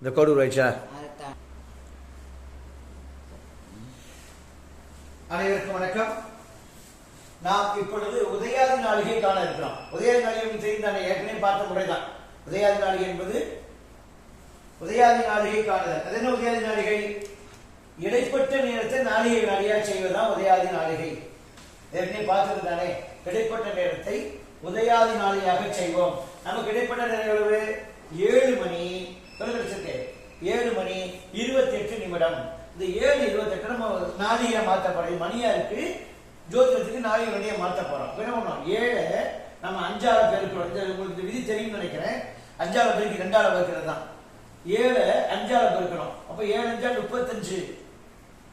இந்த கோடு உருவாச்சா அனைவருக்கும் வணக்கம். நாம் இப்பொழுது உதயாதி நாளிகை காண இருக்கிறோம். உதயாதி நாளிகை செய்து நான் தானே ஏற்கனவே பார்த்த முறைதான். உதயாதி நாளிகை என்பது உதயாதி நாளிகை காணுதல். அது என்ன உதயாதி நாளிகை இடைப்பட்ட நேரத்தை நாளிகை நாளிகா செய்வதுதான் உதயாதி நாளிகை ஏற்கனவே பார்த்தது தானே இடைப்பட்ட நேரத்தை உதயாதி நாளிகையாக செய்வோம். நமக்கு இடைப்பட்ட நேரம் எவ்வளவு ஏழு மணி எவ்வளவு கிடைச்சிருக்கு ஏழு மணி இருபத்தி எட்டு இந்த ஏழு இருபத்தெட்டு நம்ம நாளிகையை மாத்த போறோம். மணியா இருக்கு ஜோதிடத்துக்கு நாளிகை மணியை மாற்ற போறோம். என்ன பண்ணோம் ஏழை நம்ம அஞ்சாறு பெருக்கிறோம் இந்த உங்களுக்கு இந்த விதி தெரியும்னு நினைக்கிறேன். அஞ்சாறு பெருக்கு ரெண்டாவது பெருக்கிறது தான். ஏழு அஞ்சாறு பெருக்கணும் அப்ப ஏழு அஞ்சா முப்பத்தஞ்சு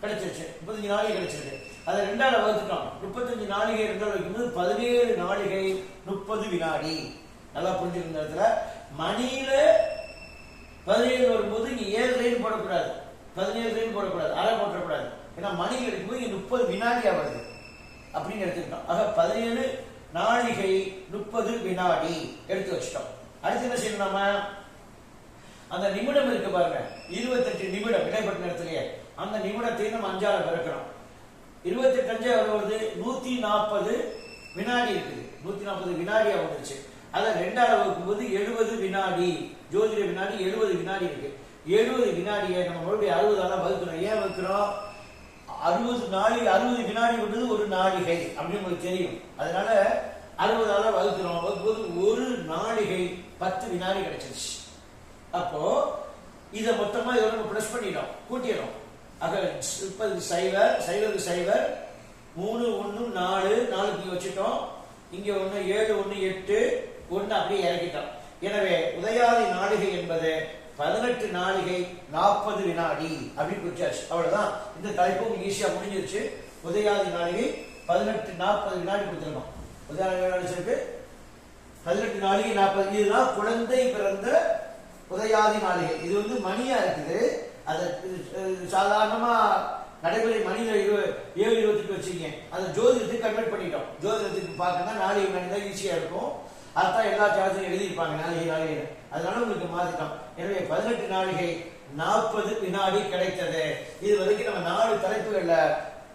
கிடைச்சிருச்சு. முப்பத்தஞ்சு நாளிகை கிடைச்சிருக்கு. அதை ரெண்டாவது வகுத்துட்டோம். முப்பத்தஞ்சு நாளிகை ரெண்டாவது வைக்கும்போது பதினேழு நாளிகை முப்பது வினாடி. நல்லா புரிஞ்சுக்கிற இடத்துல. மணியில பதினேழு வரும்போது இங்க ஏழு லைன் போடக்கூடாது. பதினேழு லைன் போடக்கூடாது அரை போட்டக்கூடாது ஏன்னா மணி எடுக்கும்போது இங்கே முப்பது வினாடியாக வருது அப்படின்னு எடுத்துக்கிட்டோம். ஆக பதினேழு நாழிகை முப்பது வினாடி எடுத்து வச்சிட்டோம். அடுத்து என்ன செய்யணும் நம்ம? அந்த நிமிடம் இருக்கு பாருங்க. இருபத்தெட்டு நிமிடம் இடைப்பட்ட நேரத்திலேயே. அந்த நிமிடத்தை நம்ம அஞ்சால பிறக்கிறோம் இருபத்தெட்டு அஞ்சு வருது. நூத்தி நாற்பது வினாடி இருக்குது. நூத்தி நாற்பது வினாடியா வந்துருச்சு. அதான் ரெண்டாவது வகுக்கும் போது எழுபது வினாடி. ஜோதிட வினாடி எழுபது வினாடி இருக்கு. எழுபது வினாடியை நம்ம மறுபடியும் அறுபதால வகுக்கிறோம். ஏன் வகுக்கிறோம்? அறுபது நாளி அறுபது வினாடி கொண்டது ஒரு நாளிகை அப்படின்னு உங்களுக்கு தெரியும். அதனால அறுபதால வகுக்கிறோம். வகுக்கும்போது ஒரு நாளிகை பத்து வினாடி கிடைச்சிருச்சு. அப்போ இதை மொத்தமா இதோட நம்ம ப்ரெஸ் பண்ணிடும் கூட்டிடும் ஆக முப்பது சைவர் சைவருக்கு சைவர். மூணு ஒன்று நாலு. நாலுக்கு வச்சுட்டோம். இங்கே ஒன்று ஏழு ஒன்று எட்டு. ஒண்ணு அப்படியே இறக்கிட்டோம். எனவே உதயாதி நாளிகை என்பது பதினெட்டு நாளிகை நாற்பது வினாடி அப்படின்னு குறிச்சாச்சு. அவ்வளவுதான். இந்த தலைப்பும் ஈஸியா முடிஞ்சிருச்சு. உதயாதி நாளிகை பதினெட்டு நாற்பது வினாடி கொடுத்துருக்கோம். உதயாதி வினாடி பதினெட்டு நாளிகை நாற்பது. இதுதான் குழந்தை பிறந்த உதயாதி நாளிகை. இது வந்து மணியா இருக்குது. அதை சாதாரணமா நடைமுறை மணியில இரு ஏழு இருபத்துக்கு வச்சுக்கீங்க அதை ஜோதிடத்துக்கு கன்வெர்ட் பண்ணிட்டோம். ஜோதிடத்துக்கு பார்க்கணும்னா நாளிகை மணி தான் ஈஸியா இருக்கும். அதான் எல்லா ஜாதகம் எழுதியிருப்பாங்க நாளிகை நாளிகை. அதனால உங்களுக்கு மாத்திட்டோம் எனவே பதினெட்டு நாளிகை நாற்பது வினாடி கிடைத்தது. இது வரைக்கும் நம்ம நாலு தலைப்புகள்ல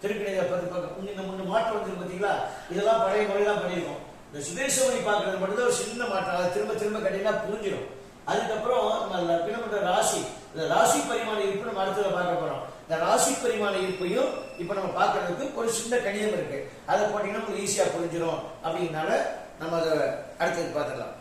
திருக்கணித பத்தி பார்க்க இந்த மூணு மாற்றம் வந்து பார்த்தீங்களா இதெல்லாம் பழைய முறையெல்லாம் பண்ணியிருக்கோம். இந்த சுதேசமணி பார்க்கறது மட்டும் ஒரு சின்ன மாற்றம். அதை திரும்ப திரும்ப கட்டினா புரிஞ்சிடும். அதுக்கப்புறம் நம்ம லக்னம்ன்ற ராசி இந்த ராசி பரிமாண இருப்பு நம்ம அடுத்ததை பார்க்க போறோம். இந்த ராசி பரிமாண இருப்பையும் இப்ப நம்ம பார்க்கறதுக்கு ஒரு சின்ன கணிதம் இருக்கு. அதை போட்டீங்கன்னா உங்களுக்கு ஈஸியா புரிஞ்சிடும் அப்படின்னால நம்ம அதை அடுத்தது பார்த்துக்கலாம்.